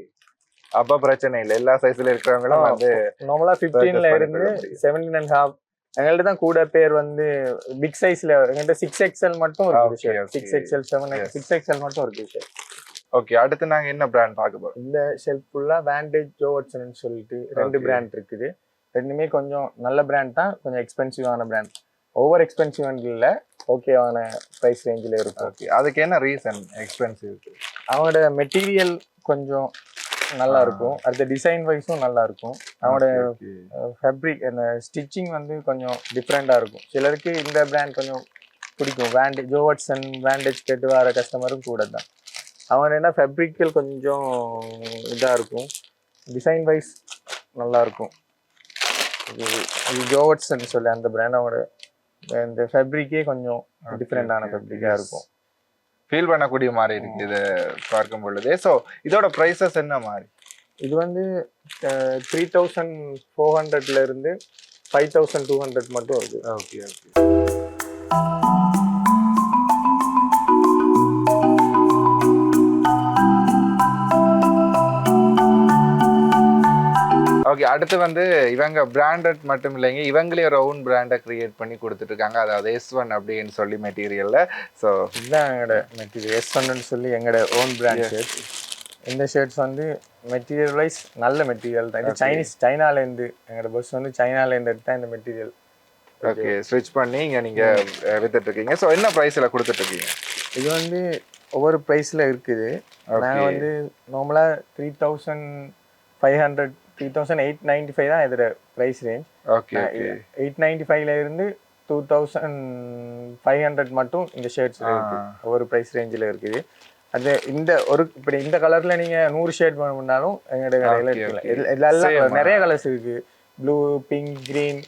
அப்ப பிரச்சனை இல்லை எல்லா சைஸ்ல இருக்கிறவங்களும் வந்து நார்மலா 15 ல பண்ணி இருந்து. செவன்டீன் அண்ட் ஹாஃப் எங்கள்ட்ட தான் கூட பேர் வந்து பிக் சைஸ்ல எங்கள்ட்ட சிக்ஸ் எக்ஸ்எல் மட்டும் இருக்கு. Six XL seven. Six XL மட்டும் இருக்கு sir. ஓகே அடுத்து நாங்க என்ன பிராண்ட் பார்க்க போறோம் இந்த ஷெல்ஃப் ஃபுல்லா வேண்டேஜ் ஜோவட்சன் சொல்லிட்டு ரெண்டு. பிராண்ட் இருக்குது ரெண்டுமே கொஞ்சம் நல்ல பிராண்ட் தான் கொஞ்சம் எக்ஸ்பென்சிவான பிராண்ட் ஓவர் எக்ஸ்பென்சிவ் இல்ல ஓகேவான ப்ரைஸ் ரேஞ்சில் இருக்கும் ஓகே அதுக்கு என்ன ரீசன் எக்ஸ்பென்சிவ் அவனோட மெட்டீரியல் கொஞ்சம் நல்லா. இருக்கும். அடுத்த டிசைன் வைஸும் நல்லா இருக்கும். அவனோட ஃபேப்ரிக் அந்த ஸ்டிச்சிங் வந்து கொஞ்சம் டிஃப்ரெண்ட்டாக இருக்கும். சிலருக்கு இந்த பிராண்ட் கொஞ்சம் பிடிக்கும். வேண்டே ஜோவட்சன் வேண்டேஜ் கேட்டு வர கஸ்டமரும் கூட தான். அவன் என்ன ஃபேப்ரிக்கல் கொஞ்சம் இதாக இருக்கும். டிசைன் வைஸ் நல்லா இருக்கும். இது இது ஜோவட்சன் சொல்லி அந்த பிராண்ட் அவனோட இந்த ஃபேப்ரிக்கே கொஞ்சம் டிஃப்ரெண்டான ஃபேப்ரிக்காக இருக்கும். ஃபீல் பண்ணக்கூடிய மாதிரி இருக்கு இது பார்க்கும் பொழுது ஸோ இதோட ப்ரைஸஸ் என்ன மாதிரி இது வந்து த்ரீ தௌசண்ட் ஃபோர் ஹண்ட்ரட்ல இருந்து ஃபைவ் தௌசண்ட் டூ ஹண்ட்ரட் மட்டும் இருக்கு ஓகே ஓகே ஓகே அடுத்து வந்து இவங்க பிராண்டட் மட்டும் இல்லைங்க. இவங்களே ஒரு ஓன் பிராண்டை கிரியேட் பண்ணி கொடுத்துட்டு இருக்காங்க அதாவது எஸ் ஒன் அப்படின்னு சொல்லி மெட்டீரியல்ல ஸோ இதுதான் எங்களோட மெட்டீரியல் எஸ் ஒன்னு சொல்லி எங்களோட ஓன் பிராண்ட் ஷர்ட் இந்த ஷர்ட்ஸ் வந்து மெட்டீரியல் வைஸ் நல்ல மெட்டீரியல் தான். இது. சைனீஸ் சைனாலேருந்து எங்களோட பஸ் வந்து சைனாலேருந்து எடுத்தா இந்த மெட்டீரியல் ஓகே ஸ்விட்ச் பண்ணி இங்க நீங்க அஹ், வித்துட்டு இருக்கீங்க ஸோ என்ன ப்ரைஸ்ல கொடுத்துட்டு இருக்கீங்க இது வந்து ஒவ்வொரு ப்ரைஸில் இருக்குது. நாங்கள் வந்து நார்மலாக three thousand five hundred three thousand eight ninety five தான் இதோட price range okay eight ninety ஃபைவ்ல இருந்து டூ தௌசண்ட் ஃபைவ் ஹண்ட்ரட் மட்டும் இந்த ஷர்ட்ஸ் இருக்கு. ஒவ்வொரு ப்ரைஸ் ரேஞ்சில் இருக்குது. அது இந்த ஒரு இப்படி இந்த கலர்ல நீங்க நூறு ஷர்ட் வேணும்னாலும் எங்களோட கடையில இருக்குல்ல. okay. இதுல- இதுல எல்லாம் Same, colour, நிறைய கலர்ஸ் இருக்கு. ப்ளூ பிங்க் கிரீன்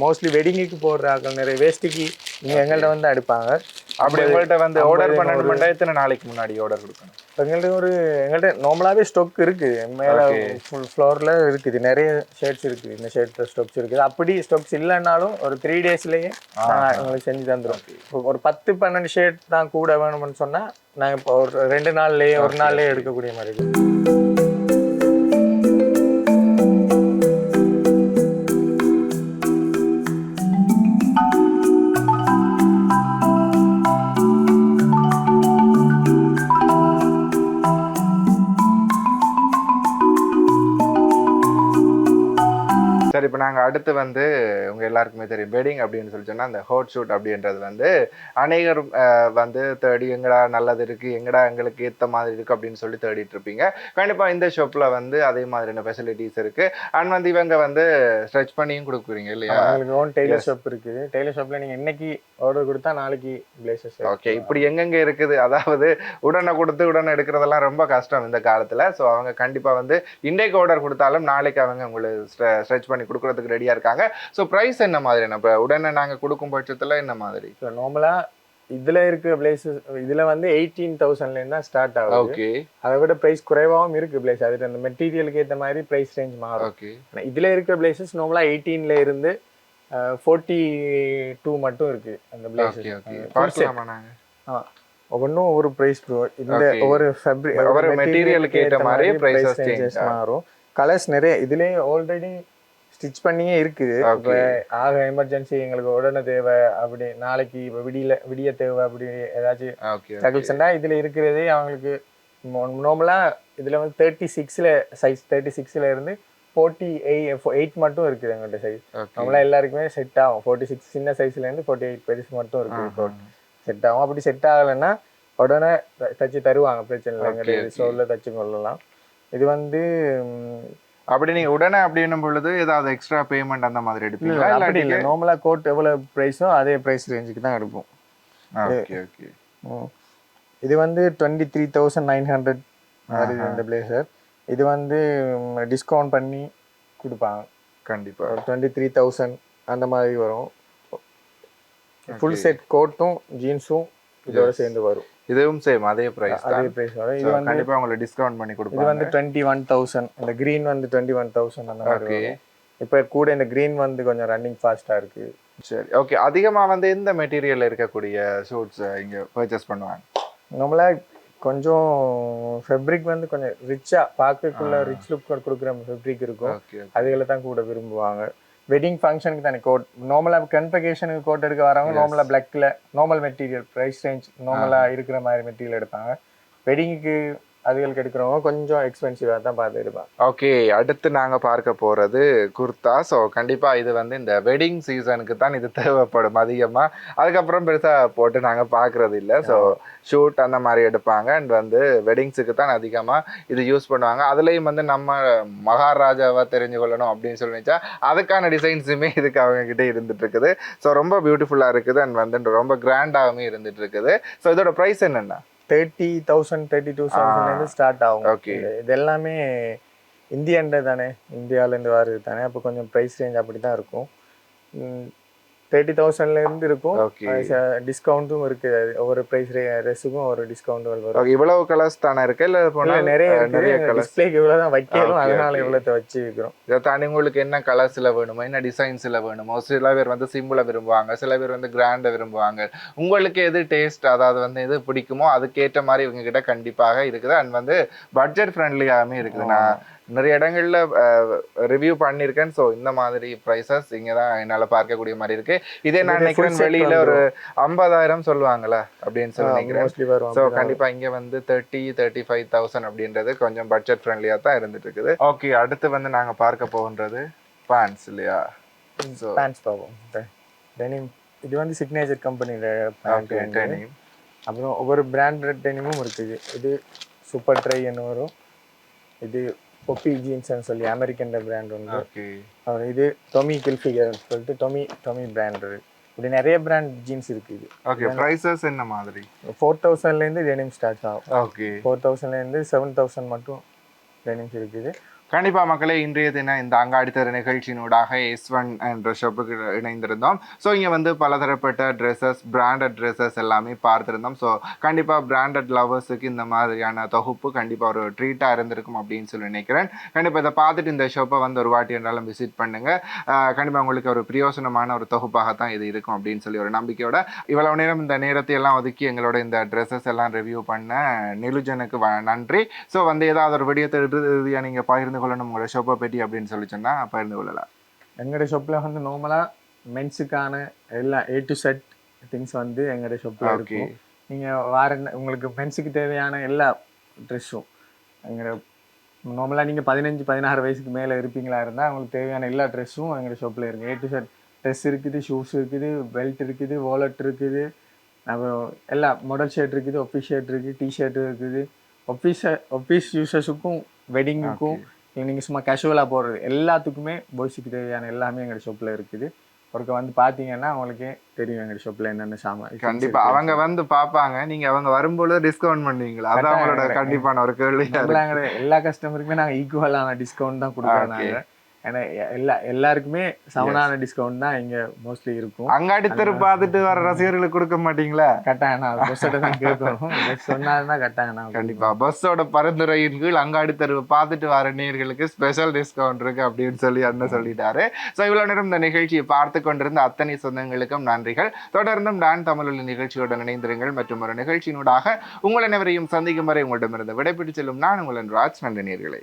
மோஸ்ட்லி வெட்டிங்குக்கு போடுற ஆட்கள் நிறைய வேஸ்ட்டுக்கு நீங்க எங்கள்ட்ட வந்து எடுப்பாங்க அப்படி உங்கள்ட்ட வந்து ஆர்டர் நூறு. பண்ணணும்னா எத்தனை நாளைக்கு முன்னாடி ஆர்டர் கொடுக்கணும். எங்கள்ட்ட ஒரு எங்கள்ட்ட நார்மலாகவே ஸ்டாக் இருக்கு. மேலே. ஃபுல் ஃப்ளோரில் இருக்குது. நிறைய ஷர்ட்ஸ் இருக்குது இந்த ஷர்ட் ஸ்டாக்ஸ் இருக்குது. அப்படி ஸ்டாக்ஸ் இல்லைன்னாலும் ஒரு த்ரீ டேஸ்லேயே நாங்கள் உங்களுக்கு செஞ்சு தந்துடும் இப்போ ஒரு பத்து பன்னெண்டு ஷர்ட் தான் கூட வேணும்னு சொன்னால் நாங்கள் இப்போ ஒரு ரெண்டு நாள்லேயே ஒரு நாள்லேயே. எடுக்கக்கூடிய மாதிரி இருக்கு. சரி இப்போ நாங்கள் அடுத்து வந்து உங்க எல்லாருக்குமே தெரியும். வெட்டிங் அப்படின்னு சொல்லி சொன்னா அந்த ஹோட் ஷூட் அப்படின்றது வந்து அநேகர் வந்து தேடி எங்கடா நல்லது இருக்கு எங்கடா எங்களுக்கு ஏத்த மாதிரி இருக்கு அப்படின்னு சொல்லி தேடிட்டு இருப்பீங்க. கண்டிப்பா இந்த ஷாப்ல வந்து அதே மாதிரியான ஃபெசிலிட்டிஸ் இருக்கு. அண்ட் வந்து இவங்க வந்து ஸ்ட்ரெச் பண்ணியும் கொடுக்குறீங்க இல்லையா? எங்களுக்கு ஓன் டெய்லர். ஷாப் இருக்குது டெய்லர் ஷாப்பில் நீங்கள் இன்னைக்கு ஆர்டர் கொடுத்தா நாளைக்கு பிளேசஸ் ஓகே இப்படி எங்கெங்க இருக்குது? அதாவது உடனே கொடுத்து உடனே எடுக்கிறதெல்லாம் ரொம்ப கஷ்டம் இந்த காலத்துல. ஸோ அவங்க கண்டிப்பா வந்து இன்றைக்கு ஆர்டர் கொடுத்தாலும் நாளைக்கு அவங்க உங்களுக்கு ஸ்ட்ரெச் பண்ணி கொடுக்கறதுக்கு ரெடியா இருக்காங்க. ஸோ ப்ரைஸ் என்ன மாதிரி? இப்போ உடனே நாங்க கொடுக்கும் பட்சத்துல என்ன மாதிரி? ஸோ நார்மலாக இதில் இருக்கிற பிளேசஸ் இதில் வந்து எயிட்டீன் தௌசண்ட்லேருந்து தான் ஸ்டார்ட் ஆகுது. ஓகே அதை விட ப்ரைஸ் குறைவாகவும் இருக்கு பிளேஸ் அதுக்கு அந்த மெட்டீரியலுக்கு ஏற்ற மாதிரி ப்ரைஸ் ரேஞ்ச் மாறும். ஓகே இதுல இருக்கிற பிளேசஸ் நார்மலாக எயிட்டீன்ல இருந்து ஃபோர்ட்டி டூ மட்டும் இருக்கு அந்த பார்க்கலாமா நாங்க. ஒவ்வொன்றும் ஒவ்வொரு ப்ரைஸ் இந்த. ஒவ்வொரு ஃபேப்ரிக் ஒவ்வொரு material-க்கு ஏத்த மாதிரி ஆகும். மாறும். கலர்ஸ் நிறைய இதுலயே ஆல்ரெடி ஸ்டிச் பண்ணியே இருக்குது. இப்போ. ஆக எமர்ஜென்சி எங்களுக்கு உடனே தேவை அப்படி நாளைக்கு இப்போ விடியல விடிய தேவை அப்படி ஏதாச்சும் ஸ்ட்ரகிள்ஸ்னா இதுல இருக்கிறதே அவங்களுக்கு நார்மலா இதுல வந்து தேர்ட்டி சிக்ஸ்ல சைஸ் தேர்ட்டி சிக்ஸ்ல இருந்து ஃபோர்ட்டி எயிட் மட்டும் இருக்குது எங்கள்கிட்ட சைஸ் ஓகே நம்மளா எல்லாருக்குமே செட் ஆகும். ஃபோர்ட்டி சிக்ஸ் சின்ன சைஸ்ல இருந்து ஃபோர்ட்டி எயிட் பெருசு மட்டும் இருக்கு இப்போ செட் ஆகும். அப்படி செட் ஆகலைன்னா உடனே தச்சு தருவாங்க. பிரச்சனை இல்லை. எங்கள்கிட்ட. ஸ்டோர்ல தச்சு கொள்ளலாம். இது வந்து அப்படி நீங்க உடனே அப்படின்னும் பொழுது ஏதாவது எக்ஸ்ட்ரா பேமெண்ட் அந்த மாதிரி எடுப்பீங்களா அப்படி இல்லை நார்மலா கோட் எவ்வளவு ப்ரைஸோ அதே ப்ரைஸ் ரேஞ்சுக்கு தான் எடுப்போம் ஓகே ஓகே. இது வந்து twenty three thousand nine hundred வருது. இந்த பிளேசர் இது வந்து டிஸ்கவுண்ட் பண்ணி கொடுப்பாங்க கண்டிப்பா டுவெண்ட்டி த்ரீ தௌசண்ட் அந்த மாதிரி வரும் ஃபுல். செட் கோட்டும் ஜீன்ஸும் இதோட. சேர்ந்து வரும் இதுவும் சேம் அதே பிரைஸ் அதே பிரைஸ் வரும். இது வந்து கண்டிப்பா உங்களுக்கு டிஸ்கவுண்ட் பண்ணி இது கொடுப்பாங்க. வந்து டுவெண்ட்டி ஒன் தௌசண்ட் இந்த green வந்து டுவெண்ட்டி ஒன் தௌசண்ட் அந்த மாதிரி இப்போ கூட இந்த green வந்து கொஞ்சம் ரன்னிங் ஃபாஸ்டா இருக்கு. சரி ஓகே அதிகமா வந்து எந்த மெட்டீரியல்ல இருக்கக்கூடிய ஷூட்ஸ் இங்க பர்ச்சேஸ் பண்ணுவாங்க? நம்மளா கொஞ்சம் ஃபெப்ரிக் வந்து கொஞ்சம் ரிச்சா பார்க்கக்குள்ள. ரிச் லுக் கொடுக்குற ஃபெப்ரிக் இருக்கும். அதுகளை தான் கூட விரும்புவாங்க. வெட்டிங் ஃபங்க்ஷனுக்கு தானே கோட் நார்மலாக கன்ஃபகேஷனுக்கு கோட் எடுக்க வரவங்க. நார்மலாக பிளாக்ல நார்மல் மெட்டீரியல் ப்ரைஸ் ரேஞ்ச் நார்மலாக இருக்கிற மாதிரி மெட்டீரியல் எடுப்பாங்க. வெட்டிங்க்கு அதுகளுக்கு எடுக்கிறவங்க கொஞ்சம் எக்ஸ்பென்சிவாக தான் பார்த்து எடுப்பாங்க ஓகே அடுத்து நாங்க பார்க்க போறது குர்தா. ஸோ கண்டிப்பா இது வந்து இந்த வெட்டிங் சீசனுக்கு தான் இது தேவைப்படும் அதிகமா. அதுக்கப்புறம் பெருசா போட்டு நாங்க பார்க்கறது இல்ல. ஸோ ஷூட் அந்த மாதிரி எடுப்பாங்க. அண்ட் வந்து வெட்டிங்ஸுக்கு தான் அதிகமா இது யூஸ் பண்ணுவாங்க. அதுலயும் வந்து நம்ம மகாராஜாவா தெரிஞ்சு கொள்ளணும் அப்படின்னு சொல்லி நினைச்சா அதுக்கான டிசைன்ஸுமே இதுக்கு அவங்க கிட்ட இருந்துட்டு இருக்குது. ஸோ ரொம்ப பியூட்டிஃபுல்லா இருக்குது. அண்ட் வந்து ரொம்ப கிராண்டாகவும் இருந்துட்டு இருக்குது. ஸோ இதோட ப்ரைஸ் என்னென்ன? தேர்ட்டி தௌசண்ட் தேர்ட்டி டூ தௌசண்ட்லேருந்து ஸ்டார்ட் ஆகும். இது- இது எல்லாமே இந்தியன்ட தானே இந்தியாவிலேருந்து வருது தானே அப்போ கொஞ்சம் ப்ரைஸ் ரேஞ்ச் அப்படி தான் இருக்கும் தேர்ட்டி தௌசண்ட்லேருந்து இருக்கும். டிஸ்கவுண்ட்டும் இருக்குது ஒவ்வொரு ப்ரைஸ் ட்ரெஸ்ஸுக்கும் ஒரு டிஸ்கவுண்ட் வரும். ஓகே இவ்வளவு கலர்ஸ் தானே இருக்கு? இல்ல இல்ல, போனா நிறைய நிறைய கலர்ஸ் டிஸ்பிளேக்கு இவ்வளோ தான் Okay, அதனால. இவ்வளோத்தை வச்சு இருக்கிறோம் இதை தாண்டி உங்களுக்கு என்ன கலர்ஸ்ல வேணுமோ? என்ன டிசைன்ஸ்ல வேணுமோ? சில பேர் வந்து சிம்பிளா விரும்புவாங்க. சில பேர் வந்து கிராண்டா விரும்புவாங்க. உங்களுக்கு எது டேஸ்ட் அதாவது வந்து எது பிடிக்குமோ அதுக்கேற்ற மாதிரி இவங்க கிட்ட கண்டிப்பாக இருக்குது. அண்ட் வந்து பட்ஜெட் ஃப்ரெண்ட்லியாகவே இருக்குது நான் நிறைய இடங்கள்ல ரிவ்யூ பண்ணியிருக்கேன். ஸோ இந்த மாதிரி ப்ரைசஸ் இங்க தான் என்னால பார்க்கக்கூடிய மாதிரி இருக்கு. இதே நான் நினைக்கிறேன் வெளியில ஒரு ஐம்பதாயிரம் சொல்லுவாங்கல்ல அப்படின்னு சொல்லி நினைக்கிறேன். ஸோ அப்படிதான். கண்டிப்பா இங்க வந்து தேர்ட்டி தேர்ட்டி ஃபைவ் தௌசண்ட் அப்படின்றது கொஞ்சம் பட்ஜெட் ஃப்ரெண்ட்லியா தான் இருந்துட்டு இருக்குது. ஓகே அடுத்து வந்து நாங்க பார்க்க போகின்றது பேண்ட்ஸ் இல்லையா? ஸோ பேண்ட்ஸ் பார்ப்போம். டெனிம் இது வந்து சிக்னேச்சர் கம்பெனியில் பேண்ட் அப்புறம் ஒவ்வொரு பிராண்டட் டெனிமும் இருக்குது. இது சூப்பர் ட்ரைன்னு வரும். இது பொப்பி ஜீன்ஸ்னு சொல்லி அமெரிக்கன் பிராண்ட் ஓகே அப்புறம் இது டொமி கில்ஃபிகர் சொல்லிட்டு டொமி டொமி பிராண்ட் இப்படி நிறைய பிராண்ட் ஜீன்ஸ் இருக்குது ஓகே ப்ரைசஸ் என்ன மாதிரி? ஃபோர் தௌசண்ட்லேருந்து டெனிம் ஸ்டார்ட் ஆகும். ஓகே ஃபோர் தௌசண்ட்லேருந்து செவன் தௌசண்ட் மட்டும் டெனிம்ஸ் இருக்குது கண்டிப்பா மக்களே இன்றைய தினம் இந்த அங்காடித்தர நிகழ்ச்சியினூடாக எஸ் ஒன் என்ற ஷாப்புக்கு இணைந்திருந்தோம். ஸோ இங்கே வந்து பலதரப்பட்ட ட்ரெஸ்ஸஸ் பிராண்டட் ட்ரெஸ்ஸஸ் எல்லாமே பார்த்துருந்தோம். ஸோ கண்டிப்பாக பிராண்டட் லவர்ஸுக்கு இந்த மாதிரியான தொகுப்பு கண்டிப்பாக ஒரு ட்ரீட்டாக இருந்திருக்கும் அப்படின்னு சொல்லி நினைக்கிறேன். கண்டிப்பாக இதை பார்த்துட்டு இந்த ஷாப்பை வந்து ஒரு வாட்டி என்றாலும் விசிட் பண்ணுங்கள் கண்டிப்பாக உங்களுக்கு ஒரு பிரயோசனமான ஒரு தொகுப்பாகத்தான் இது இருக்கும் அப்படின்னு சொல்லி ஒரு நம்பிக்கையோட இவ்வளவு நேரம் இந்த நேரத்தை எல்லாம் ஒதுக்கி எங்களோட இந்த ட்ரெஸ்ஸஸ் எல்லாம் ரிவ்யூ பண்ண நிலுஜனுக்கு வ- நன்றி. ஸோ வந்து ஏதாவது ஒரு விடயத்தை இறுதியாக நீங்கள் பகிர்ந்து கொள்ளணும் உங்களோட ஷோப்பை பற்றி அப்படின்னு சொல்லி சொன்னால் பகிர்ந்து கொள்ளலாம் எங்களோட ஷாப்பில் வந்து நார்மலாக மென்ஸுக்கான எல்லா ஏ டு செட் திங்ஸ் வந்து எங்களோட ஷாப்பில் இருக்கும். நீங்கள் வார உங்களுக்கு மென்ஸுக்கு தேவையான எல்லா ட்ரெஸ்ஸும் எங்களோட நார்மலாக நீங்கள் பதினஞ்சு பதினாறு வயசுக்கு மேலே இருப்பீங்களா இருந்தால் உங்களுக்கு தேவையான எல்லா ட்ரெஸ்ஸும் எங்களோட ஷாப்பில் இருக்குது ஏ டு செட் ட்ரெஸ் இருக்குது ஷூஸ் இருக்குது பெல்ட் இருக்குது வாலெட் இருக்குது அப்புறம் எல்லா மாடல் ஷர்ட் இருக்குது ஒஃபீஸ் ஷர்ட் இருக்குது டிஷர்ட் இருக்குது. ஒஃபீஸ் ஒஃபீஸ் யூசர்ஸுக்கும் வெட்டிங்குக்கும் நீங்கள் சும்மா கேஷுவலாக போடுறது எல்லாத்துக்குமே பாய்ஸுக்கு தேவையான எல்லாமே எங்கள் ஷாப்பில் இருக்குது. ஒருக்க வந்து பார்த்தீங்கன்னா அவங்களுக்கே தெரியும் எங்கள் ஷாப்பில் என்னென்ன சாமான் கண்டிப்பா. அவங்க வந்து பார்ப்பாங்க நீங்க அவங்க வரும்பொழுது டிஸ்கவுண்ட் பண்ணுவீங்களா? அதான் அவங்களோட. கண்டிப்பான ஒரு நம்மளாங்க எல்லா கஸ்டமருக்குமே நாங்கள் ஈக்குவலான டிஸ்கவுண்ட் தான் கொடுக்குறோம். நாங்கள் ஏன்னா எல்லா எல்லாருக்குமே சமனான டிஸ்கவுண்ட் தான் இங்கே மோஸ்ட்லி இருக்கும். அங்காடி தெரு பார்த்துட்டு வர ரசிகர்களுக்கு கொடுக்க மாட்டீங்களா? கட்டாயம் நான் பஸ்ஸோட தான் கேட்கணும். சொன்னாருன்னா கட்டாயம் நான் கண்டிப்பா. பஸ்ஸோட பரிந்துரையின் கீழ் அங்காடி தெருவை பார்த்துட்டு வர நேர்களுக்கு ஸ்பெஷல் டிஸ்கவுண்ட் இருக்கு அப்படின்னு சொல்லி அண்ணன் சொல்லிட்டாரு. ஸோ இவ்வளவு நேரம் இந்த நிகழ்ச்சியை பார்த்து கொண்டிருந்த அத்தனை சொந்தங்களுக்கும் நன்றிகள். தொடர்ந்தும் நான் தமிழொலி நிகழ்ச்சியுடன் இணைந்திருங்கள். மற்றும் ஒரு நிகழ்ச்சியினூடாக உங்கள் அனைவரையும் சந்திக்கும் வரை உங்களிடமிருந்து விடைபெற்று செல்லும் நான் உங்களின் ராஜ் நன்றி நேயர்களே.